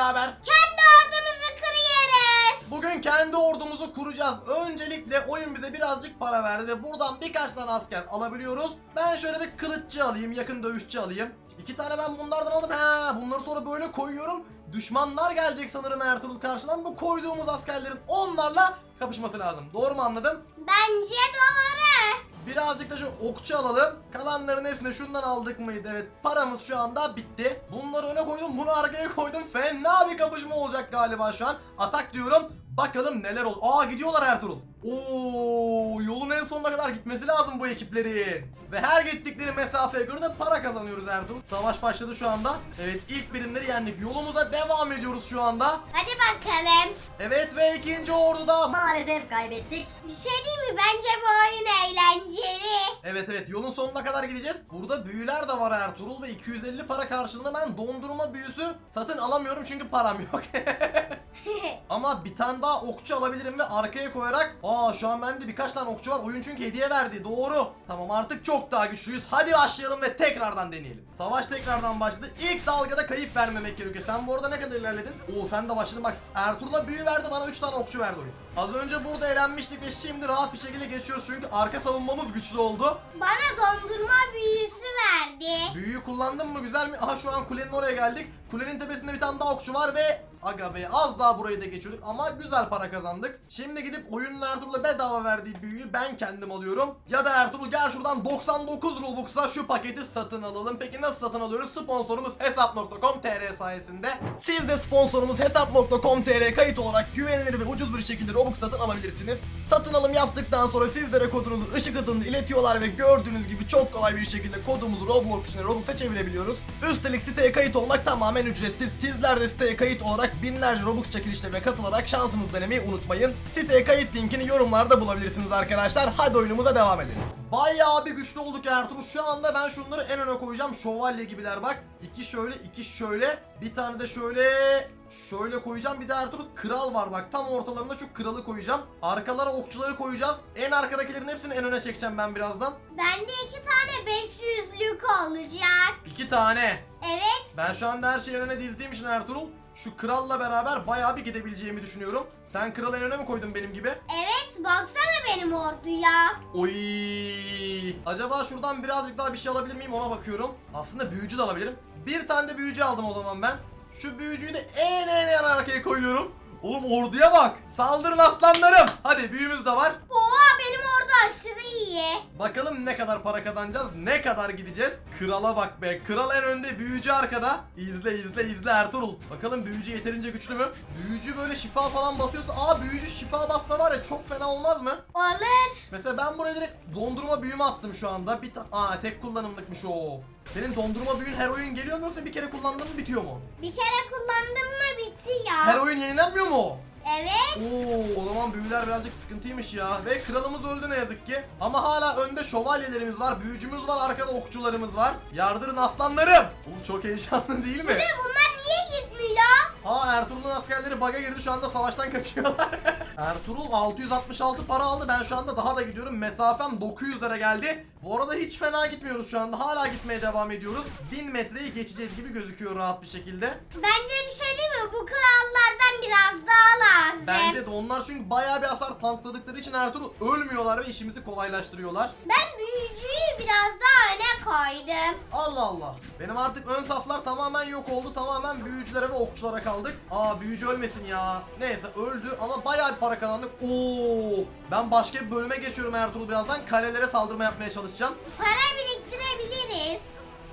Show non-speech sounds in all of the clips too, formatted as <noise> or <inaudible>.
beraber Kendi ordumuzu kırıyoruz. bugün kendi ordumuzu kuracağız. Öncelikle oyun bize birazcık para verdi ve buradan birkaç tane asker alabiliyoruz. Ben şöyle bir kılıççı alayım, yakın dövüşçü alayım. İki tane ben bunlardan aldım. He, bunları sonra böyle koyuyorum. Düşmanlar gelecek sanırım Ertuğrul karşıdan. Bu koyduğumuz askerlerin onlarla kapışması lazım. Doğru mu anladım? Bence doğru. Birazcık da şu okçu alalım. Kalanların hepsini şundan aldık mıydı? Evet. Paramız şu anda bitti. Bunları öne koydum. Bunu arkaya koydum. Fena bir kapışma olacak galiba şu an. Atak diyorum. Bakalım neler olur. Aa gidiyorlar Ertuğrul. Oo, yolun en sonuna kadar gitmesi lazım bu ekiplerin. Ve her gittikleri mesafeye göre de para kazanıyoruz Ertuğrul. Savaş başladı şu anda. Evet ilk birimleri yendik. Yolumuza devam ediyoruz şu anda. Hadi bakalım. Evet ve ikinci orduda. Maalesef kaybettik. Bir şey değil mi? Bence bu oyun eğlenceli. Evet evet yolun sonuna kadar gideceğiz. Burada büyüler de var Ertuğrul ve 250 para karşılığında ben dondurma büyüsü satın alamıyorum çünkü param yok. <laughs> Ama bir tane daha okçu alabilirim ve arkaya koyarak Aa şu an bende birkaç tane okçu var oyun çünkü hediye verdi. Doğru. Tamam artık çok daha güçlüyüz. Hadi başlayalım ve tekrardan deneyelim. Savaş tekrardan başladı. İlk dalgada kayıp vermemek gerekiyor. Sen bu arada ne kadar ilerledin? Oo sen de başladın. Bak Ertuğrul'a büyü verdi bana 3 tane okçu verdi oyun Az önce burada eğlenmiştik ve şimdi rahat bir şekilde geçiyoruz çünkü arka savunmamız güçlü oldu Bana dondurma büyüsü verdi. Büyüyü kullandın mı güzel mi? Aha şu an kulenin oraya geldik. Kulenin tepesinde bir tane daha okçu var ve Aga be az daha burayı da geçiyorduk ama güzel para kazandık. Şimdi gidip oyunun Ertuğrul'a bedava verdiği büyüyü ben kendim alıyorum. Ya da Ertuğrul gel şuradan 99 Robux'a şu paketi satın alalım. Peki nasıl satın alıyoruz? Sponsorumuz hesap.com.tr sayesinde. Siz de sponsorumuz hesap.com.tr kayıt olarak güvenilir ve ucuz bir şekilde Robux satın alabilirsiniz. Satın alım yaptıktan sonra sizlere kodunuzu ışık hızında iletiyorlar ve gördüğünüz gibi çok kolay bir şekilde kodumuzu Roblox için Robux'a çevirebiliyoruz. Üstelik siteye kayıt olmak tamamen ücretsiz. Sizler de siteye kayıt olarak binlerce Robux çekilişlerine katılarak şansınızı denemeyi unutmayın. Siteye kayıt linkini yorumlarda bulabilirsiniz arkadaşlar. Hadi oyunumuza devam edelim. Bayağı bir güçlü olduk Ertuğrul. Şu anda ben şunları en öne koyacağım. Şövalye gibiler bak. İki şöyle, iki şöyle. Bir tane de şöyle Şöyle koyacağım bir de Ertuğrul kral var bak tam ortalarında şu kralı koyacağım. Arkalara okçuları koyacağız. En arkadakilerin hepsini en öne çekeceğim ben birazdan. Bende iki tane 500'lük olacak. İki tane. Evet. Ben şu anda her şeyi en öne dizdiğim için Ertuğrul şu kralla beraber bayağı bir gidebileceğimi düşünüyorum. Sen kralı en öne mi koydun benim gibi? Evet baksana benim orduya. Oy! Acaba şuradan birazcık daha bir şey alabilir miyim ona bakıyorum. Aslında büyücü de alabilirim. Bir tane de büyücü aldım o zaman ben. Şu büyücüyü de en en en arkaya koyuyorum. Oğlum orduya bak. Saldırın aslanlarım. Hadi büyümüz de var. Oha benim ordu aşırı iyi. Bakalım ne kadar para kazanacağız, ne kadar gideceğiz. Krala bak be, kral en önde, büyücü arkada. İzle izle izle Ertuğrul. Bakalım büyücü yeterince güçlü mü? Büyücü böyle şifa falan basıyorsa, aa büyücü şifa bassa var ya çok fena olmaz mı? Olur. Mesela ben buraya direkt dondurma büyümü attım şu anda. Bir ta- aa tek kullanımlıkmış o. Senin dondurma büyün her oyun geliyor mu yoksa bir kere kullandın mı bitiyor mu? Bir kere kullandım mı bitiyor. Her oyun yenilenmiyor mu? Evet. Oo, o zaman büyüler birazcık sıkıntıymış ya. Ve kralımız öldü ne yazık ki. Ama hala önde şövalyelerimiz var, büyücümüz var, arkada okçularımız var. Yardırın aslanlarım. Oğlum çok heyecanlı değil mi? Bunlar? Aa Ertuğrul'un askerleri baga girdi şu anda savaştan <laughs> kaçıyorlar. Ertuğrul 666 para aldı. Ben şu anda daha da gidiyorum. Mesafem 900 lira geldi. Bu arada hiç fena gitmiyoruz şu anda. Hala gitmeye devam ediyoruz. 1000 metreyi geçeceğiz gibi gözüküyor rahat bir şekilde. Bence bir şey değil mi? Bu krallardan biraz daha lazım. Bence de onlar çünkü bayağı bir hasar tankladıkları için Ertuğrul ölmüyorlar ve işimizi kolaylaştırıyorlar. Ben büyücüyü biraz daha öne koydum. Allah Allah. Benim artık ön saflar tamamen yok oldu. Tamamen büyücülere ve okçulara kaldık. Aa büyücü ölmesin ya. Neyse öldü ama bayağı bir para kazandık. Oo. Ben başka bir bölüme geçiyorum Ertuğrul birazdan. Kalelere saldırma yapmaya çalışacağım. Para biriktirebiliriz.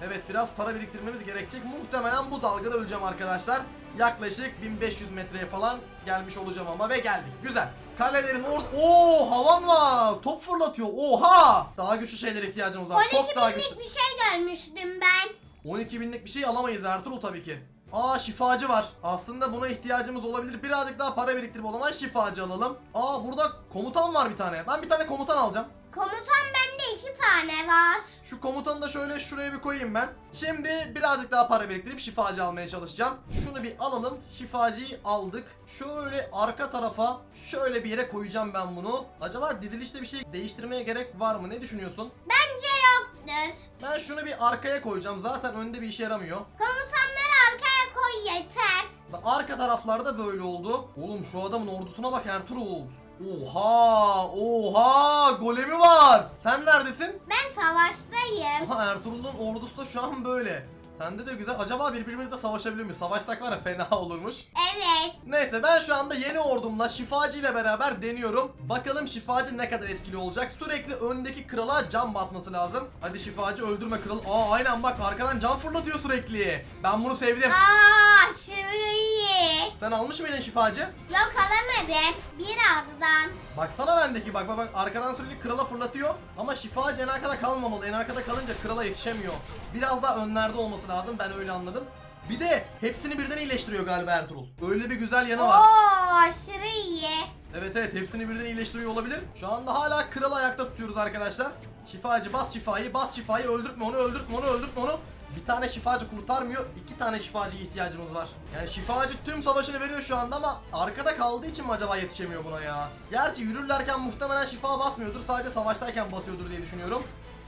Evet biraz para biriktirmemiz gerekecek. Muhtemelen bu dalgada öleceğim arkadaşlar. Yaklaşık 1500 metreye falan gelmiş olacağım ama ve geldik. Güzel. Kalelerin orada... Oo havan var. Top fırlatıyor. Oha. Daha güçlü şeylere ihtiyacımız var. 12 Çok daha güçlü. binlik bir şey görmüştüm ben. 12 binlik bir şey alamayız Ertuğrul tabii ki. Aa şifacı var. Aslında buna ihtiyacımız olabilir. Birazcık daha para biriktirip o zaman şifacı alalım. Aa burada komutan var bir tane. Ben bir tane komutan alacağım. Komutan bende iki tane var. Şu komutanı da şöyle şuraya bir koyayım ben. Şimdi birazcık daha para biriktirip şifacı almaya çalışacağım. Şunu bir alalım. Şifacıyı aldık. Şöyle arka tarafa şöyle bir yere koyacağım ben bunu. Acaba dizilişte bir şey değiştirmeye gerek var mı? Ne düşünüyorsun? Bence yoktur. Ben şunu bir arkaya koyacağım. Zaten önde bir işe yaramıyor. Komutanları arkaya koy yeter. Arka taraflarda böyle oldu. Oğlum şu adamın ordusuna bak Ertuğrul. Oha! Oha! Golemi var. Sen neredesin? Ben savaştayım. Aha Ertuğrul'un ordusu da şu an böyle. Sende de güzel. Acaba birbirimizle savaşabiliyor muyuz? Savaşsak var ya fena <laughs> olurmuş. Evet. Neyse ben şu anda yeni ordumla şifacı ile beraber deniyorum. Bakalım şifacı ne kadar etkili olacak. Sürekli öndeki krala cam basması lazım. Hadi şifacı öldürme kralı. Aa aynen bak arkadan cam fırlatıyor sürekli. Ben bunu sevdim. Aa aşırı. Sen almış mıydın şifacı? Yok alamadım. Birazdan. Baksana bendeki bak bak bak arkadan sürekli krala fırlatıyor. Ama şifacı en arkada kalmamalı. En arkada kalınca krala yetişemiyor. Biraz daha önlerde olması lazım ben öyle anladım. Bir de hepsini birden iyileştiriyor galiba Ertuğrul. Öyle bir güzel yanı var. Oo aşırı iyi. Evet evet hepsini birden iyileştiriyor olabilir. Şu anda hala kralı ayakta tutuyoruz arkadaşlar. Şifacı bas şifayı bas şifayı öldürtme onu öldürtme onu öldürtme onu. Bir tane şifacı kurtarmıyor. iki tane şifacı ihtiyacımız var. Yani şifacı tüm savaşını veriyor şu anda ama arkada kaldığı için mi acaba yetişemiyor buna ya? Gerçi yürürlerken muhtemelen şifa basmıyordur. Sadece savaştayken basıyordur diye düşünüyorum.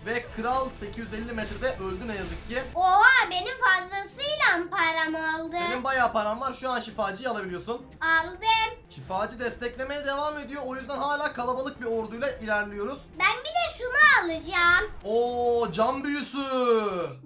Ve kral 850 metrede öldü ne yazık ki. Oha benim fazlasıyla param oldu. Senin bayağı paran var. Şu an şifacıyı alabiliyorsun. Aldım. Şifacı desteklemeye devam ediyor. O yüzden hala kalabalık bir orduyla ilerliyoruz. Ben bir de şunu alacağım. Oo cam büyüsü.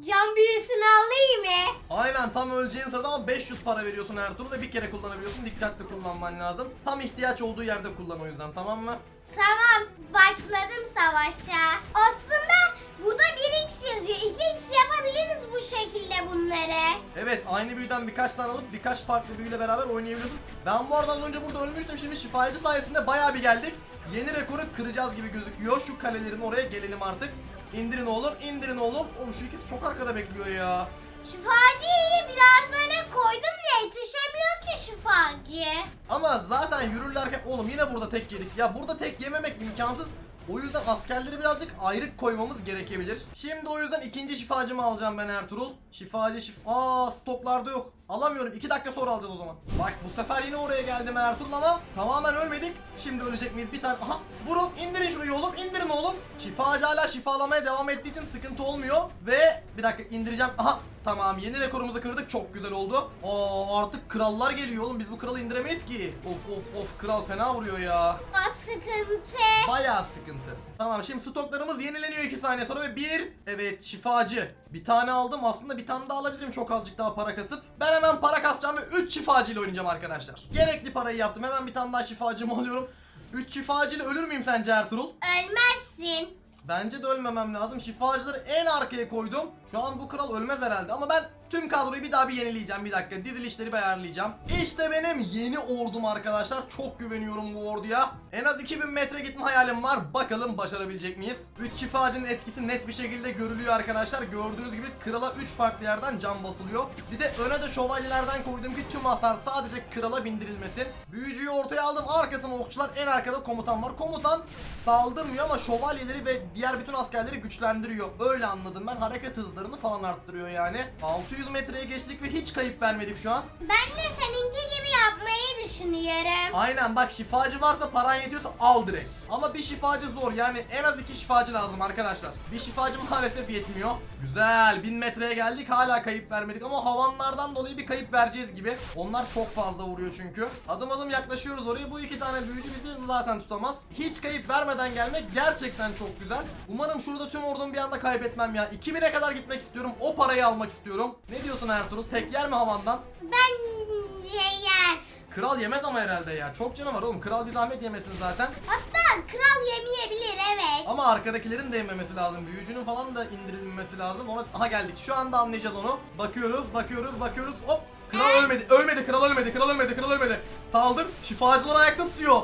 Cam büyüsünü alayım mı? Aynen tam öleceğin sırada ama 500 para veriyorsun Ertuğrul ve bir kere kullanabiliyorsun. Dikkatli kullanman lazım. Tam ihtiyaç olduğu yerde kullan o yüzden tamam mı? Tamam başladım savaşa. Aslında burada 1x yazıyor. 2x yapabiliriz bu şekilde bunları. Evet aynı büyüden birkaç tane alıp birkaç farklı büyüyle beraber oynayabiliyorsun. Ben bu arada az önce burada ölmüştüm. Şimdi şifacı sayesinde bayağı bir geldik. Yeni rekoru kıracağız gibi gözüküyor. Şu kalelerin oraya gelelim artık. İndirin oğlum, indirin oğlum. Oğlum şu ikisi çok arkada bekliyor ya. Şifacıyı biraz öne koydum ya yetişemiyor ki şifacı. Ama zaten yürürlerken oğlum yine burada tek yedik. Ya burada tek yememek imkansız. O yüzden askerleri birazcık ayrık koymamız gerekebilir. Şimdi o yüzden ikinci şifacımı alacağım ben Ertuğrul. Şifacı şif... Aa stoklarda yok. Alamıyorum. 2 dakika sonra alacağız o zaman. Bak bu sefer yine oraya geldim Ertuğrul ama tamamen ölmedik. Şimdi ölecek miyiz? Bir tane... Aha vurun indirin şurayı oğlum indirin oğlum. Şifacı hala şifalamaya devam ettiği için sıkıntı olmuyor. Ve bir dakika indireceğim. Aha Tamam yeni rekorumuzu kırdık çok güzel oldu. Aa artık krallar geliyor oğlum biz bu kralı indiremeyiz ki. Of of of kral fena vuruyor ya. O sıkıntı. Bayağı sıkıntı. Tamam şimdi stoklarımız yenileniyor 2 saniye sonra ve bir evet şifacı. Bir tane aldım aslında bir tane daha alabilirim çok azıcık daha para kasıp. Ben hemen para kasacağım ve 3 şifacı ile oynayacağım arkadaşlar. Gerekli parayı yaptım hemen bir tane daha şifacımı alıyorum. 3 şifacı ile ölür müyüm sence Ertuğrul? Ölmezsin. Bence de ölmemem lazım. Şifacıları en arkaya koydum. Şu an bu kral ölmez herhalde ama ben tüm kadroyu bir daha bir yenileyeceğim. Bir dakika dizilişleri bir ayarlayacağım. İşte benim yeni ordum arkadaşlar. Çok güveniyorum bu orduya. En az 2000 metre gitme hayalim var. Bakalım başarabilecek miyiz? 3 şifacının etkisi net bir şekilde görülüyor arkadaşlar. Gördüğünüz gibi krala 3 farklı yerden cam basılıyor. Bir de öne de şövalyelerden koydum ki tüm hasar sadece krala bindirilmesin. Büyücüyü ortaya aldım. Arkasına okçular. En arkada komutan var. Komutan saldırmıyor ama şövalyeleri ve diğer bütün askerleri güçlendiriyor. Öyle anladım ben. Hareket hızlarını falan arttırıyor yani. 600 metreye geçtik ve hiç kayıp vermedik şu an. Ben de seninki gibi yapmayı düşünüyorum. Aynen bak şifacı varsa paran yetiyorsa al direkt. Ama bir şifacı zor yani en az iki şifacı lazım arkadaşlar. Bir şifacı <laughs> maalesef yetmiyor. Güzel 1000 metreye geldik hala kayıp vermedik ama havanlardan dolayı bir kayıp vereceğiz gibi. Onlar çok fazla vuruyor çünkü. Adım adım yaklaşıyoruz oraya bu iki tane büyücü bizi zaten tutamaz. Hiç kayıp vermeden gelmek gerçekten çok güzel. Umarım şurada tüm ordumu bir anda kaybetmem ya. 2000'e kadar gitmek istiyorum o parayı almak istiyorum. Ne diyorsun Ertuğrul tek yer mi havandan? Bence yer. Kral yemez ama herhalde ya. Çok canı var oğlum. Kral bir zahmet yemesin zaten. Hatta kral yemeyebilir evet. Ama arkadakilerin de yememesi lazım. Büyücünün falan da indirilmesi lazım. Ona aha geldik. Şu anda anlayacağız onu. Bakıyoruz, bakıyoruz, bakıyoruz. Hop! Kral ölmedi. Ölmedi. Kral ölmedi. Kral ölmedi. Kral ölmedi. Saldır. Şifacılar ayakta tutuyor.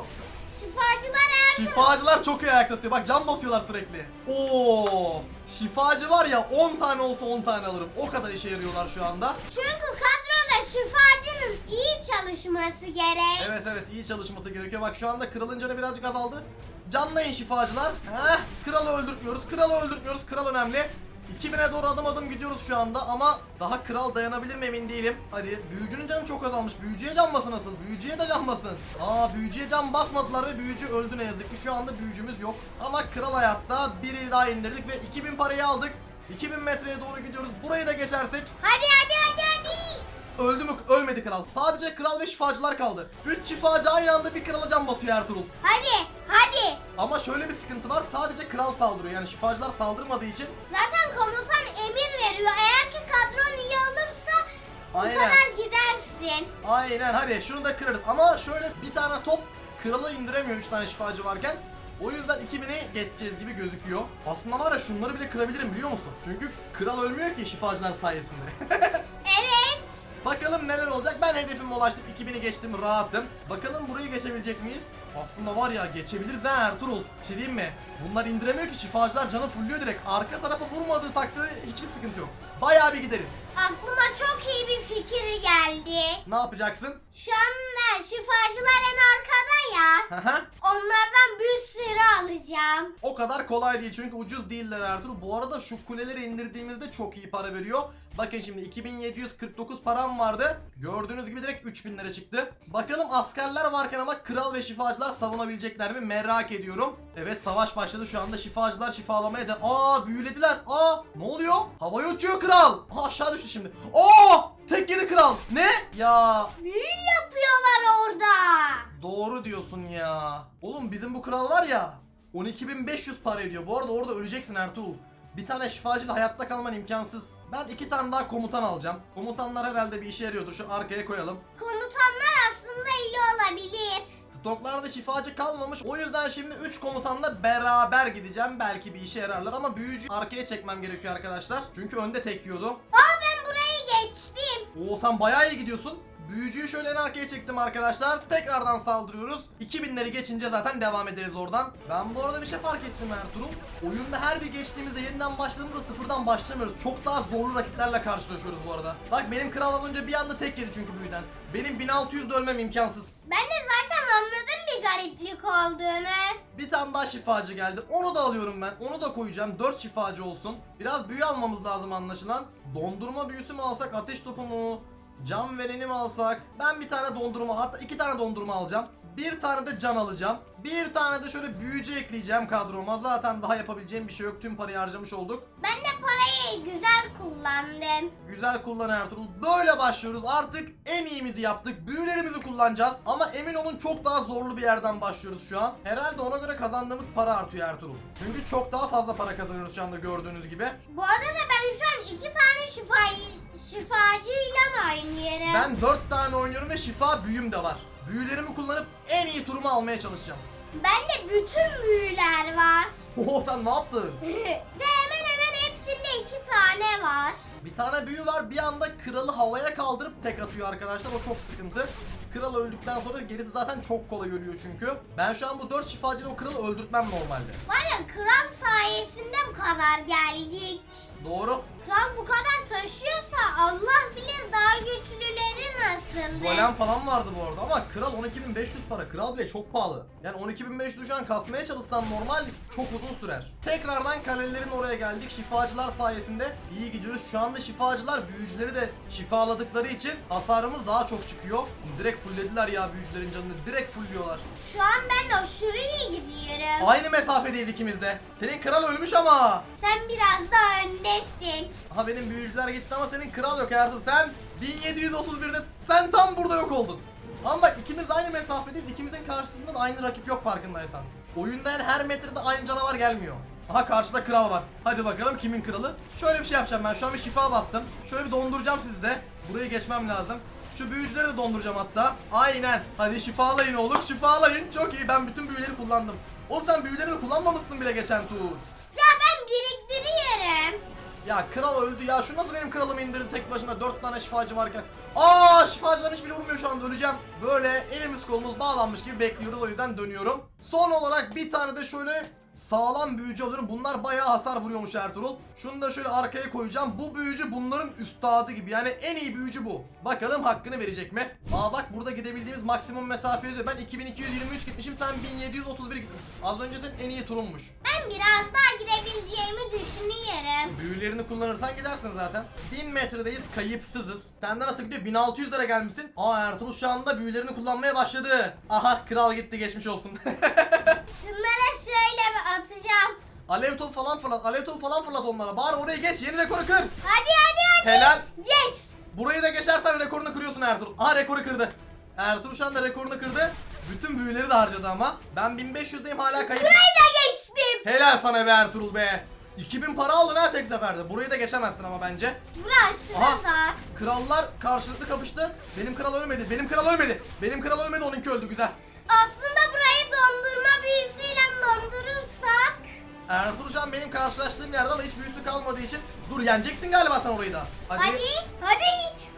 Şifacılar eğer Şifacılar çok iyi ayakta tutuyor. Bak cam basıyorlar sürekli. Oo! Şifacı var ya 10 tane olsa 10 tane alırım. O kadar işe yarıyorlar şu anda. Çünkü kadroda şifacının iyi çalışması gerek. Evet evet iyi çalışması gerekiyor. Bak şu anda kralın canı birazcık azaldı. Canlayın şifacılar. Heh, kralı öldürtmüyoruz. Kralı öldürtmüyoruz. Kral önemli. 2000'e doğru adım adım gidiyoruz şu anda ama daha kral dayanabilir mi emin değilim. Hadi büyücünün canı çok azalmış. Büyücüye can basın nasıl? Büyücüye de can basın. Aa büyücüye can basmadılar ve büyücü öldü ne yazık ki. Şu anda büyücümüz yok. Ama kral hayatta biri daha indirdik ve 2000 parayı aldık. 2000 metreye doğru gidiyoruz. Burayı da geçersek hadi hadi hadi. Öldü mü? Ölmedi kral. Sadece kral ve şifacılar kaldı. 3 şifacı aynı anda bir krala can basıyor Ertuğrul. Hadi hadi. Ama şöyle bir sıkıntı var. Sadece kral saldırıyor. Yani şifacılar saldırmadığı için Zaten komutan emir veriyor. Eğer ki kadron iyi olursa bu Aynen. kadar gidersin. Aynen hadi şunu da kırarız. Ama şöyle bir tane top kralı indiremiyor 3 tane şifacı varken. O yüzden 2000'i geçeceğiz gibi gözüküyor. Aslında var ya şunları bile kırabilirim biliyor musun? Çünkü kral ölmüyor ki şifacılar sayesinde. <laughs> Neler olacak. Ben hedefime ulaştım. 2000'i geçtim rahatım. Bakalım burayı geçebilecek miyiz? Aslında var ya geçebiliriz ha Ertuğrul. Bir şey diyeyim mi? Bunlar indiremiyor ki şifacılar canı fulluyor direkt. Arka tarafa vurmadığı takdirde hiçbir sıkıntı yok. Bayağı bir gideriz. Aklıma çok iyi bir fikir geldi. Ne yapacaksın? Şu anda şifacılar en arkada ya. Haha. Onlardan bir sürü alacağım. O kadar kolay değil çünkü ucuz değiller Ertuğrul. Bu arada şu kuleleri indirdiğimizde çok iyi para veriyor. Bakın şimdi 2749 param vardı. Gördüğünüz gibi direkt 3000 lira çıktı. Bakalım askerler varken ama kral ve şifacılar savunabilecekler mi merak ediyorum. Evet savaş başladı şu anda şifacılar şifalamaya da. Aa büyülediler. Aa ne oluyor? Havaya uçuyor kral. Aa aşağı düştü şimdi. Aa tek yedi kral. Ne? Ya Büyü yapıyorlar orada. Doğru diyorsun ya. Oğlum bizim bu kral var ya 12.500 para ediyor. Bu arada orada öleceksin Ertuğrul. Bir tane şifacıyla hayatta kalman imkansız. Ben iki tane daha komutan alacağım. Komutanlar herhalde bir işe yarıyordur. Şu arkaya koyalım. Komutanlar aslında iyi olabilir. Stoklarda şifacı kalmamış. O yüzden şimdi 3 komutanla beraber gideceğim. Belki bir işe yararlar ama büyücü arkaya çekmem gerekiyor arkadaşlar. Çünkü önde tek yiyordu. Aa ben burayı geçtim. Oo sen bayağı iyi gidiyorsun. Büyücüyü şöyle en arkaya çektim arkadaşlar. Tekrardan saldırıyoruz. 2000'leri geçince zaten devam ederiz oradan. Ben bu arada bir şey fark ettim Ertuğrul. Oyunda her bir geçtiğimizde yeniden başladığımızda sıfırdan başlamıyoruz. Çok daha zorlu rakiplerle karşılaşıyoruz bu arada. Bak benim kral alınca bir anda tek yedi çünkü büyüden. Benim 1600 de ölmem imkansız. Ben de zaten anladım bir gariplik olduğunu. Bir tane daha şifacı geldi. Onu da alıyorum ben. Onu da koyacağım. 4 şifacı olsun. Biraz büyü almamız lazım anlaşılan. Dondurma büyüsü mü alsak, ateş topu mu? Can vereni mi alsak? Ben bir tane dondurma, hatta iki tane dondurma alacağım. Bir tane de can alacağım. Bir tane de şöyle büyücü ekleyeceğim kadroma. Zaten daha yapabileceğim bir şey yok. Tüm parayı harcamış olduk. Ben de parayı güzel kullandım. Güzel kullan Ertuğrul. Böyle başlıyoruz. Artık en iyimizi yaptık. Büyülerimizi kullanacağız. Ama emin olun çok daha zorlu bir yerden başlıyoruz şu an. Herhalde ona göre kazandığımız para artıyor Ertuğrul. Çünkü çok daha fazla para kazanıyoruz şu anda gördüğünüz gibi. Bu arada ben şu an iki tane şifayı, şifacıyla oynuyorum. Ben 4 tane oynuyorum ve şifa büyüm de var. Büyülerimi kullanıp en iyi turumu almaya çalışacağım. Bende bütün büyüler var. <laughs> Oho sen ne yaptın? <laughs> Ve hemen hemen hepsinde iki tane var. Bir tane büyü var bir anda kralı havaya kaldırıp tek atıyor arkadaşlar o çok sıkıntı. Kral öldükten sonra gerisi zaten çok kolay ölüyor çünkü. Ben şu an bu 4 şifacıyla o kralı öldürtmem normalde. Var ya kral sayesinde bu kadar geldik. Doğru. Kral bu kadar taşıyorsa Allah bilir daha güçlüleri nasıl. Golem falan vardı bu arada ama kral 12.500 para. Kral bile çok pahalı. Yani 12.500 şu an kasmaya çalışsam normal çok uzun sürer. Tekrardan kalelerin oraya geldik. Şifacılar sayesinde iyi gidiyoruz. Şu anda şifacılar büyücüleri de şifaladıkları için hasarımız daha çok çıkıyor. Direkt fulllediler ya büyücülerin canını. Direkt fullliyorlar. Şu an ben aşırı iyi gidiyorum. Aynı mesafedeyiz ikimiz de. Senin kral ölmüş ama. Sen biraz daha öndesin. Aha benim büyücüler gitti ama senin kral yok Ertuğrul. Sen 1731'de sen tam burada yok oldun. Ama bak ikimiz aynı mesafedeyiz. İkimizin karşısında da aynı rakip yok farkındaysan. Oyunda yani her metrede aynı canavar gelmiyor. Aha karşıda kral var. Hadi bakalım kimin kralı? Şöyle bir şey yapacağım ben. Şu an bir şifa bastım. Şöyle bir donduracağım sizi de. Burayı geçmem lazım. Şu büyücüleri de donduracağım hatta. Aynen. Hadi şifalayın oğlum. Şifalayın. Çok iyi. Ben bütün büyüleri kullandım. Oğlum sen büyüleri kullanmamışsın bile geçen tur. Ya ben biriktiriyorum. Ya kral öldü ya. Şu nasıl benim kralımı indirdi tek başına? Dört tane şifacı varken. Aa şifacıların hiçbiri vurmuyor şu anda öleceğim. Böyle elimiz kolumuz bağlanmış gibi bekliyoruz o yüzden dönüyorum. Son olarak bir tane de şöyle sağlam büyücü alıyorum. Bunlar bayağı hasar vuruyormuş Ertuğrul. Şunu da şöyle arkaya koyacağım. Bu büyücü bunların üstadı gibi. Yani en iyi büyücü bu. Bakalım hakkını verecek mi? Aa bak burada gidebildiğimiz maksimum mesafe diyor. Ben 2223 gitmişim sen 1731 gitmişsin. Az önce senin en iyi turunmuş. Ben biraz daha girebileceğimi düşünüyorum. Büyülerini kullanırsan gidersin zaten. 1000 metredeyiz kayıpsızız. Senden nasıl gidiyor? 1600 lira gelmişsin. Aa Ertuğrul şu anda büyülerini kullanmaya başladı. Aha kral gitti geçmiş olsun. <laughs> Şunlara şöyle bir atacağım. alev topu falan fırlat. Alev topu falan fırlat onlara. Bari oraya geç. Yeni rekoru kır. Hadi hadi hadi. Helal. Yes. Burayı da geçersen rekorunu kırıyorsun Ertuğrul. Aha rekoru kırdı. Ertuğrul şu anda rekorunu kırdı. Bütün büyüleri de harcadı ama. Ben 1500'deyim hala kayıp. Burayı da geçtim. Helal sana be Ertuğrul be. 2000 para aldın ha tek seferde. Burayı da geçemezsin ama bence. Burası Aha. da zor. Krallar karşılıklı kapıştı. Benim kral ölmedi. Benim kral ölmedi. Benim kral ölmedi. Onunki öldü. Güzel. Aslında Ertuğrul şu an benim karşılaştığım yerde ama hiç büyüsü kalmadığı için. Dur yeneceksin galiba sen orayı da. Hadi. Hadi.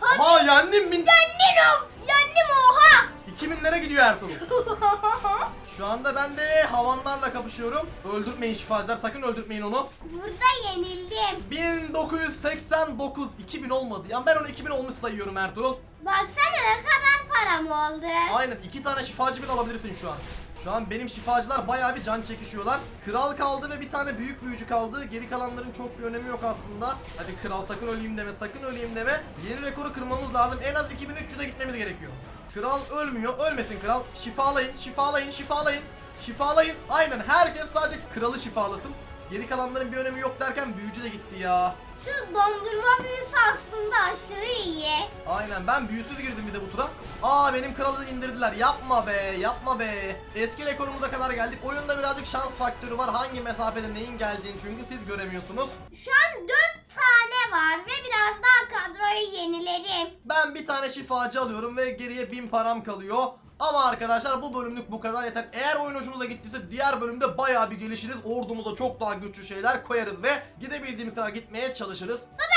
Hadi. Aha yendim bin. Yendim. Yendim oha. 2000'lere gidiyor Ertuğrul. <laughs> Şu anda ben de havanlarla kapışıyorum. Öldürtmeyin şifacılar. Sakın öldürtmeyin onu. Burada yenildim. 1989 2000 olmadı. Yani ben onu 2000 olmuş sayıyorum Ertuğrul. Baksana ne kadar param oldu. Aynen iki tane şifacı bile alabilirsin şu an. Şu an benim şifacılar bayağı bir can çekişiyorlar. Kral kaldı ve bir tane büyük büyücü kaldı. Geri kalanların çok bir önemi yok aslında. Hadi kral sakın öleyim deme, sakın öleyim deme. Yeni rekoru kırmamız lazım. En az 2300'e gitmemiz gerekiyor. Kral ölmüyor. Ölmesin kral. Şifalayın, şifalayın, şifalayın. Şifalayın. Aynen herkes sadece kralı şifalasın. Geri kalanların bir önemi yok derken büyücü de gitti ya. Şu dondurma büyüsü aslında aşırı iyi. Aynen ben büyüsüz girdim bir de bu tura. Aa benim kralı indirdiler. Yapma be yapma be. Eski rekorumuza kadar geldik. Oyunda birazcık şans faktörü var. Hangi mesafede neyin geleceğini çünkü siz göremiyorsunuz. Şu an 4 tane var ve biraz daha kadroyu yeniledim. Ben bir tane şifacı alıyorum ve geriye bin param kalıyor. Ama arkadaşlar bu bölümlük bu kadar yeter. Eğer oyun hoşunuza gittiyse diğer bölümde bayağı bir gelişiriz. Ordumuza çok daha güçlü şeyler koyarız ve gidebildiğimiz kadar gitmeye çalışırız. Bye